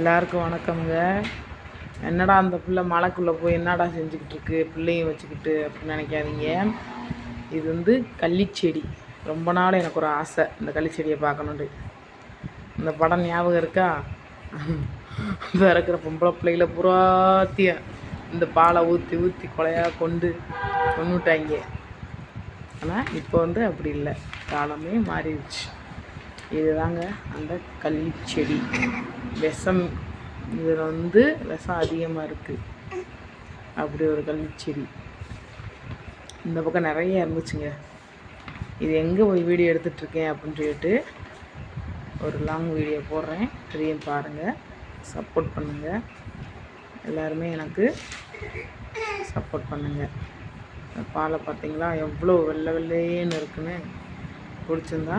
எல்லாருக்கும் வணக்கம்ங்க. என்னடா அந்த பிள்ளை மலைக்குள்ளே போய் என்னடா செஞ்சுக்கிட்டு இருக்கு பிள்ளையும் வச்சுக்கிட்டு அப்படின்னு நினைக்காதீங்க. இது வந்து கள்ளிச்செடி. ரொம்ப நாள் எனக்கு ஒரு ஆசை இந்த கள்ளிச்செடியை பார்க்கணுன்ட்டு இந்த படம் ஞாபகம் இருக்கா? இருக்கிற பொம்பளை பிள்ளைகள புறாத்திய. இந்த பாலை ஊற்றி ஊற்றி கொலையாக கொண்டு கொண்டுட்டாங்க ஆனால் இப்போ வந்து அப்படி இல்லை. காலமே மாறிடுச்சு. இதுதாங்க அந்த கள்ளிச்செடி. விஷம் இதில் வந்து விஷம் அதிகமாக இருக்குது அப்படி ஒரு கள்ளிச்செடி. இந்த பக்கம் நிறைய இருந்துச்சுங்க. இது எங்கே போய் வீடியோ எடுத்துட்ருக்கேன் அப்படின்னு சொல்லிட்டு ஒரு லாங் வீடியோ போடுறேன். அதையும் பாருங்கள் சப்போர்ட் பண்ணுங்கள் எல்லாருமே எனக்கு சப்போர்ட் பண்ணுங்கள் பாலை பார்த்தீங்களா? எவ்வளோ வெள்ளை வெள்ளையேன்னு இருக்குன்னு. பிடிச்சிருந்தா